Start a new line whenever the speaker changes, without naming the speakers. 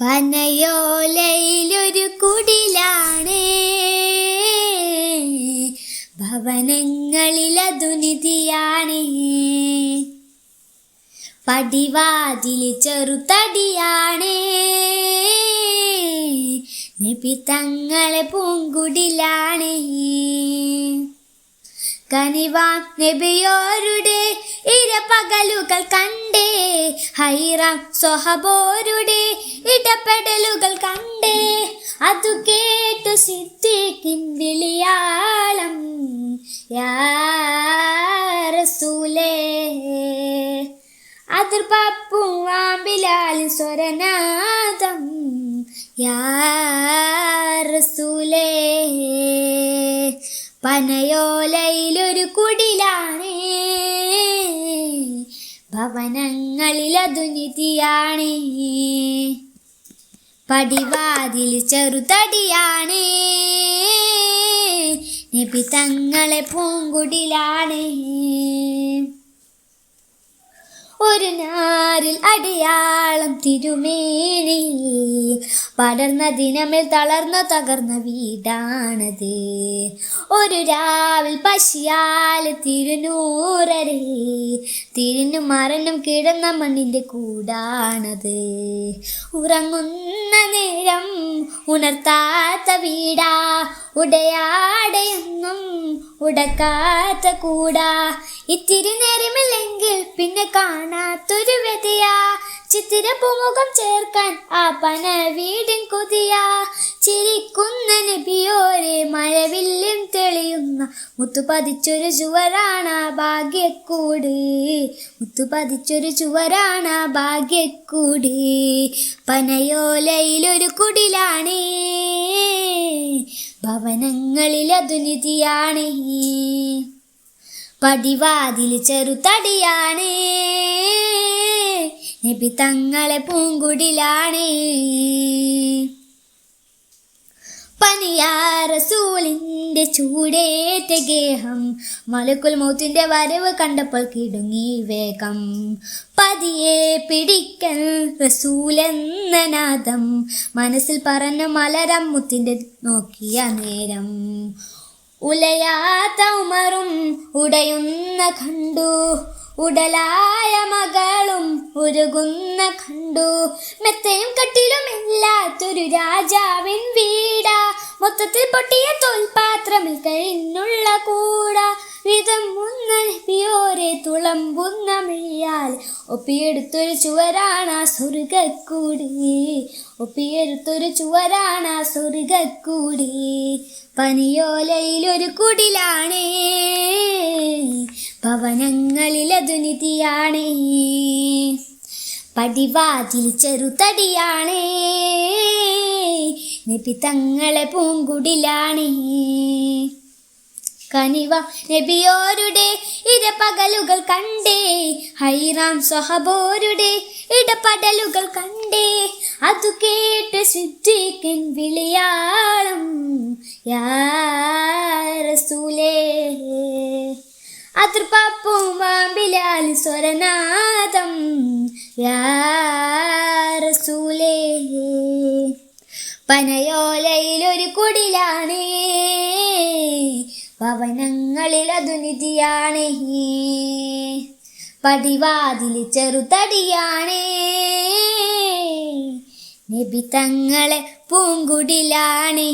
പനയോലയിലൊരു കുടിലാണ്. ഭവനങ്ങളിലതു നിധിയാണ്. പടിവാതിൽ ചെറുതടിയാണ്. നബി തങ്ങളെ പൂങ്കുടിലാണ്. കനിവാ നബിയോരുടെ ഇരപകലുകൾ കണ്ടേ. ഹൈറാം കണ്ടേ അതു കേട്ടു സിദ്ദീഖിൻ വിളിയാളം യാസൂലേ റസൂലേ. അതിർപ്പപ്പും വാമ്പിലാലും സ്വരനാദം. യാസൂലേ പനയോലയിലൊരു കുടിലാണ്. ഭവനങ്ങളിലതു നിധിയാണ്. പടിവാതിൽ ചെറുതടിയാണ്. നബി തങ്ങളെ പൂങ്കുടിലാണ്. ഒരു നാരിൽ അടയാളം തിരുമേനി. പടർന്ന ദിനമിൽ തളർന്ന തകർന്ന വീടാണത്. ഒരു രാവിൽ പശിയാൽ തിരുനൂറരെ തിരിഞ്ഞും മറഞ്ഞും കിടന്ന മണ്ണിന്റെ കൂടാണത്. ഉറങ്ങുന്ന നേരം ഉണർത്താത്ത വീടാ. ഉടയാടയൊന്നും ഉടക്കാത്ത കൂടാ. ഇത്തിരി നേരമില്ലെങ്കിൽ പിന്നെ കാണാത്തൊരു വ്യതിയ. ചിത്തിര പൂമുഖം ചേർക്കാൻ ആ പന വീടിൻ കൊതിയാ. ചിരിക്കുന്ന നബിയോരെ മഴവില്ലും തെളിയുന്ന മുത്തുപതിച്ചൊരു ചുവരാണ ഭാഗ്യക്കൂട്. മുത്തുപതിച്ചൊരു ചുവരാണ ഭാഗ്യക്കൂട്. പനയോലയിലൊരു കുടിലാണ്. ഭവനങ്ങളിൽ പടിവാതിൽ ചെറുതടിയാണ്. നബി തങ്ങളെ പൂങ്കുടിലാണ്. പനിയാറസൂലിന്റെ ചൂടേറ്റ ഗേഹം മലക്കുൽ മൂത്തിന്റെ വരവ് കണ്ടപ്പോൾ കിടുങ്ങി വേഗം. പതിയെ പിടിക്കൽ റസൂലെന്ന നാദം മനസ്സിൽ പറഞ്ഞ മലരം മുത്തിന്റെ നോക്കിയ നേരം. ഉലയാത്ത ഉമറും ഉടയുന്ന കണ്ടു. ഉടലായ മകളും ഉരുകുന്ന കണ്ടു. മെത്തയും കട്ടിലും ഇല്ലാത്തൊരു രാജാവിൻ വീടാ. മൊത്തത്തിൽ പൊട്ടിയ തോൽപാത്രമിൽ കഴിഞ്ഞുള്ള കൂട വിധം മുന്നോരെ തുളമ്പുന്ന മിഴിയാൽ. ഒപ്പിയെടുത്തൊരു ചുവരാണ സ്വർഗക്കൂടി ഒപ്പിയെടുത്തൊരു ചുവരാണ സ്വർഗക്കൂടി പനിയോലയിലൊരു കുടിലാണ്. ഭവനങ്ങളിലതു നിധിയാണ്. പടിവാതിൽ ചെറുതടിയാണേ. നബി തങ്ങളെ പൂങ്കുടിലാണ്. കനിവ നബിയോരുടെ ഇരപകലുകൾ കണ്ടേ. ഹൈറാം സൊഹബോരുടെ ഇടപടലുകൾ കണ്ടേ. അതു കേട്ട് സിദ്ദീഖിൻ വിളിയാളം യാസൂലേ അതിർപ്പപ്പും മാമ്പിലാൽ സ്വരനാദം യാ ഭവനങ്ങളിൽ അതു നിധിയാണ് പടിവാതിൽ ചെറുതടിയാണ്. നബി തങ്ങളെ പൂങ്കുടിലാണ്